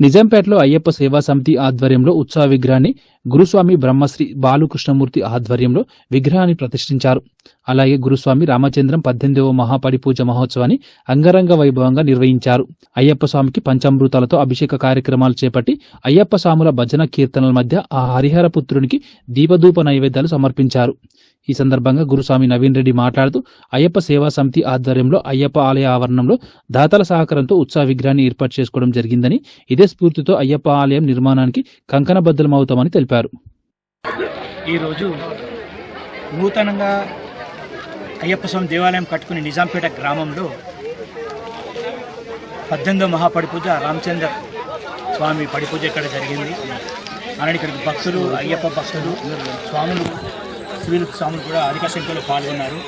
నిజాంపేటలో అయ్యప్ప సేవా సమితి ఆధ్వర్యంలో ఉత్సవ విగ్రహాన్ని గురుస్వామి బ్రహ్మశ్రీ బాలకృష్ణమూర్తి ఆధ్వర్యంలో విగ్రహాన్ని ప్రతిష్ఠించారు. అలాగే గురుస్వామి రామచంద్రం పద్దెనిమిదవ మహాపడి పూజ మహోత్సవాన్ని అంగరంగ వైభవంగా నిర్వహించారు. అయ్యప్ప స్వామికి పంచామృతాలతో అభిషేక కార్యక్రమాలు చేపట్టి అయ్యప్ప స్వాముల భజన కీర్తనల మధ్య ఆ హరిహర పుత్రునికి దీపధూప నైవేద్యాలు సమర్పించారు. ఈ సందర్భంగా గురుస్వామి నవీన్ రెడ్డి మాట్లాడుతూ అయ్యప్ప సేవా సమితి ఆధ్వర్యంలో అయ్యప్ప ఆలయ ఆవరణంలో దాతల సహకారంతో ఉత్సవ విగ్రహాన్ని ఏర్పాటు చేసుకోవడం జరిగిందని ఇదే స్ఫూర్తితో అయ్యప్ప ఆలయం నిర్మాణానికి కంకణబద్దలమవుతామని తెలిపారు. ఈరోజు నూతనంగా అయ్యప్ప స్వామి దేవాలయం కట్టుకుని నిజాంపేట గ్రామంలో పద్దెనిమిదో మహాపడిపూజ రామచంద్ర స్వామి పడిపూజ ఇక్కడ జరిగింది. అలానే ఇక్కడికి భక్తులు అయ్యప్ప భక్తులు స్వాములు సివిల్ స్వాములు కూడా అధిక సంఖ్యలో పాల్గొన్నారు.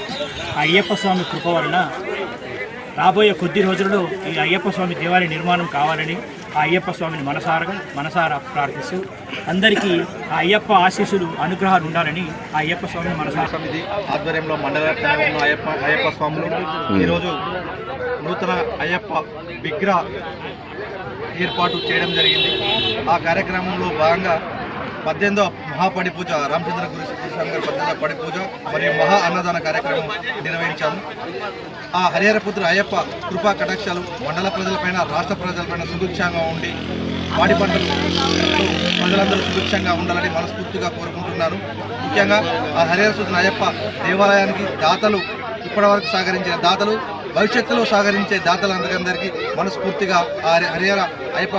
ఆ అయ్యప్ప స్వామి కృప వలన రాబోయే కొద్ది రోజులలో ఈ అయ్యప్ప స్వామి దేవాలయ నిర్మాణం కావాలని ఆ అయ్యప్ప స్వామిని మనసారగా మనసారా ప్రార్థిస్తూ అందరికీ ఆ అయ్యప్ప ఆశీస్సులు అనుగ్రహాలు ఉండాలని ఆ అయ్యప్ప స్వామిని మనసారా సమితి ఆధ్వర్యంలో మండల అయ్యప్ప అయ్యప్ప స్వాములు ఈరోజు నూతన అయ్యప్ప విగ్రహ ఏర్పాటు చేయడం జరిగింది. ఆ కార్యక్రమంలో భాగంగా పద్దెనిమిదో మహాపడి పూజ రామచంద్ర గురు గారి పద్దెనిమిదో పడి పూజ మరియు మహా అన్నదాన కార్యక్రమం నిర్వహించాము. ఆ హరిహరపుత్ర అయ్యప్ప కృపా కటాక్షాలు మండల ప్రజలపైన రాష్ట్ర ప్రజలపైన సుభిక్షంగా ఉండి పాడి పంటలు ప్రజలందరూ సుభిక్షంగా ఉండాలని మనస్ఫూర్తిగా కోరుకుంటున్నాను. ముఖ్యంగా ఆ హరిహరసుతున్న అయ్యప్ప దేవాలయానికి దాతలు ఇప్పటివరకు సహకరించిన దాతలు భవిష్యత్తులో సహకరించే దాతలందరికీ మనస్ఫూర్తిగా ఆ హరిహర అయ్యప్ప